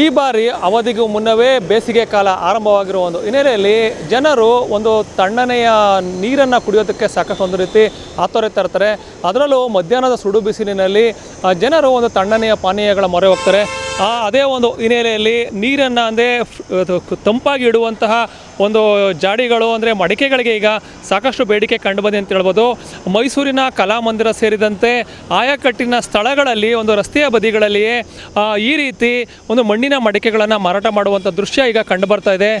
ಈ ಬಾರಿ ಅವಧಿಗೂ ಮುನ್ನವೇ ಬೇಸಿಗೆ ಕಾಲ ಆರಂಭವಾಗಿರುವ ಒಂದು ಹಿನ್ನೆಲೆಯಲ್ಲಿ ಜನರು ಒಂದು ತಣ್ಣನೆಯ ನೀರನ್ನು ಕುಡಿಯೋದಕ್ಕೆ ಸಾಕಷ್ಟು ಒಂದು ರೀತಿ ಆತೋರೆ ತರ್ತಾರೆ. ಅದರಲ್ಲೂ ಮಧ್ಯಾಹ್ನದ ಸುಡು ಬಿಸಿಲಿನಲ್ಲಿ ಜನರು ಒಂದು ತಣ್ಣನೆಯ ಪಾನೀಯಗಳ ಮೊರೆ ಹೋಗ್ತಾರೆ. ಅದೇ ಒಂದು ಹಿನ್ನೆಲೆಯಲ್ಲಿ ನೀರನ್ನು ಅಂದರೆ ತಂಪಾಗಿ ಇಡುವಂತಹ ಒಂದು ಜಾಡಿಗಳು ಅಂದರೆ ಮಡಿಕೆಗಳಿಗೆ ಈಗ ಸಾಕಷ್ಟು ಬೇಡಿಕೆ ಕಂಡುಬಂದಿದೆ ಅಂತ ಹೇಳ್ಬೋದು. ಮೈಸೂರಿನ ಕಲಾಮಂದಿರ ಸೇರಿದಂತೆ ಆಯಾಕಟ್ಟಿನ ಸ್ಥಳಗಳಲ್ಲಿ ಒಂದು ರಸ್ತೆಯ ಬದಿಗಳಲ್ಲಿಯೇ ಈ ರೀತಿ ಒಂದು ಮಣ್ಣಿನ ಮಡಿಕೆಗಳನ್ನು ಮಾರಾಟ ಮಾಡುವಂಥ ದೃಶ್ಯ ಈಗ ಕಂಡುಬರ್ತಾ ಇದೆ.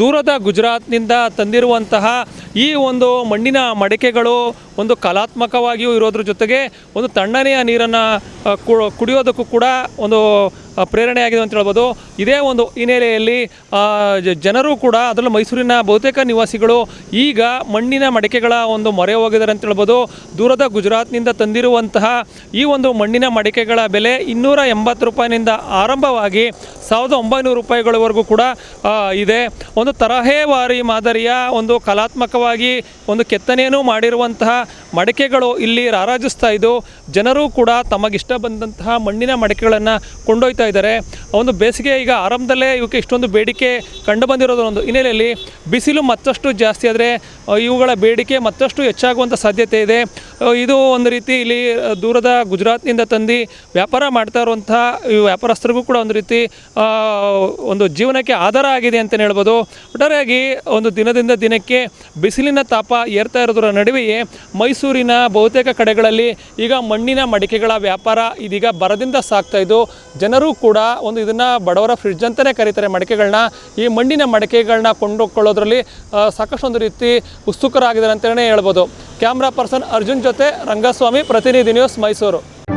ದೂರದ ಗುಜರಾತ್ನಿಂದ ತಂದಿರುವಂತಹ ಈ ಒಂದು ಮಣ್ಣಿನ ಮಡಿಕೆಗಳು ಒಂದು ಕಲಾತ್ಮಕವಾಗಿಯೂ ಇರೋದ್ರ ಜೊತೆಗೆ ಒಂದು ತಣ್ಣನೆಯ ನೀರನ್ನು ಕುಡಿಯೋದಕ್ಕೂ ಕೂಡ ಒಂದು ಪ್ರೇರಣೆಯಾಗಿದೆ ಅಂತ ಹೇಳ್ಬೋದು. ಇದೇ ಒಂದು ಹಿನ್ನೆಲೆಯಲ್ಲಿ ಜನರು ಕೂಡ ಅದರಲ್ಲೂ ಮೈಸೂರಿನ ಬಹುತೇಕ ನಿವಾಸಿಗಳು ಈಗ ಮಣ್ಣಿನ ಮಡಿಕೆಗಳ ಒಂದು ಮೊರೆ ಹೋಗಿದ್ದಾರೆ ಅಂತ ಹೇಳ್ಬೋದು. ದೂರದ ಗುಜರಾತ್ನಿಂದ ತಂದಿರುವಂತಹ ಈ ಒಂದು ಮಣ್ಣಿನ ಮಡಿಕೆಗಳ ಬೆಲೆ ಇನ್ನೂರ ಎಂಬತ್ತು ರೂಪಾಯಿನಿಂದ ಆರಂಭವಾಗಿ ಸಾವಿರದ ಒಂಬೈನೂರು ರೂಪಾಯಿಗಳವರೆಗೂ ಕೂಡ ಇದೆ. ಒಂದು ತರಹೇವಾರಿ ಮಾದರಿಯ ಒಂದು ಕಲಾತ್ಮಕವಾಗಿ ಒಂದು ಕೆತ್ತನೆಯನ್ನು ಮಾಡಿರುವಂತಹ ಮಡಿಕೆಗಳು ಇಲ್ಲಿ ರಾರಾಜಿಸ್ತಾ ಇದ್ದು, ಜನರು ಕೂಡ ತಮಗಿಷ್ಟ ಬಂದಂತಹ ಮಣ್ಣಿನ ಮಡಿಕೆಗಳನ್ನು ಕೊಂಡೊಯ್ತಾ ಇದ್ದಾರೆ. ಒಂದು ಬೇಸಿಗೆ ಈಗ ಆರಂಭದಲ್ಲೇ ಇವಕ್ಕೆ ಇಷ್ಟೊಂದು ಬೇಡಿಕೆ ಕಂಡು ಬಂದಿರೋದು ಒಂದು ಹಿನ್ನೆಲೆಯಲ್ಲಿ ಬಿಸಿಲು ಮತ್ತಷ್ಟು ಜಾಸ್ತಿ ಆದರೆ ಇವುಗಳ ಬೇಡಿಕೆ ಮತ್ತಷ್ಟು ಹೆಚ್ಚಾಗುವಂಥ ಸಾಧ್ಯತೆ ಇದೆ. ಇದು ಒಂದು ರೀತಿ ಇಲ್ಲಿ ದೂರದ ಗುಜರಾತ್ನಿಂದ ತಂದು ವ್ಯಾಪಾರ ಮಾಡ್ತಾ ಇರುವಂಥ ವ್ಯಾಪಾರಸ್ಥರಿಗೂ ಕೂಡ ಒಂದು ರೀತಿ ಒಂದು ಜೀವನಕ್ಕೆ ಆಧಾರ ಆಗಿದೆ ಅಂತಲೇ ಹೇಳ್ಬೋದು. ಒಟ್ಟಾರೆಯಾಗಿ ಒಂದು ದಿನದಿಂದ ದಿನಕ್ಕೆ ಬಿಸಿಲಿನ ತಾಪ ಏರ್ತಾ ಇರೋದರ ನಡುವೆಯೇ ಮೈಸೂರಿನ ಬಹುತೇಕ ಕಡೆಗಳಲ್ಲಿ ಈಗ ಮಣ್ಣಿನ ಮಡಿಕೆಗಳ ವ್ಯಾಪಾರ ಇದೀಗ ಬರದಿಂದ ಸಾಗ್ತಾ ಇದ್ದು, ಜನರು ಕೂಡ ಒಂದು ಇದನ್ನು ಬಡವರ ಫ್ರಿಡ್ಜ್ ಅಂತಲೇ ಕರೀತಾರೆ ಮಡಿಕೆಗಳನ್ನ. ಈ ಮಣ್ಣಿನ ಮಡಿಕೆಗಳನ್ನ ಕೊಂಡೊಕೊಳ್ಳೋದ್ರಲ್ಲಿ ಆ, ಸಾಕಷ್ಟು ಒಂದು ರೀತಿ ಉತ್ಸುಕರಾಗಿದ್ದಾರೆ ಅಂತಲೇ ಹೇಳ್ಬೋದು. ಕ್ಯಾಮ್ರಾ ಪರ್ಸನ್ ಅರ್ಜುನ್ ಜೊತೆ ರಂಗಸ್ವಾಮಿ ಪ್ರತಿನಿಧಿ ನ್ಯೂಸ್ ಮೈಸೂರು.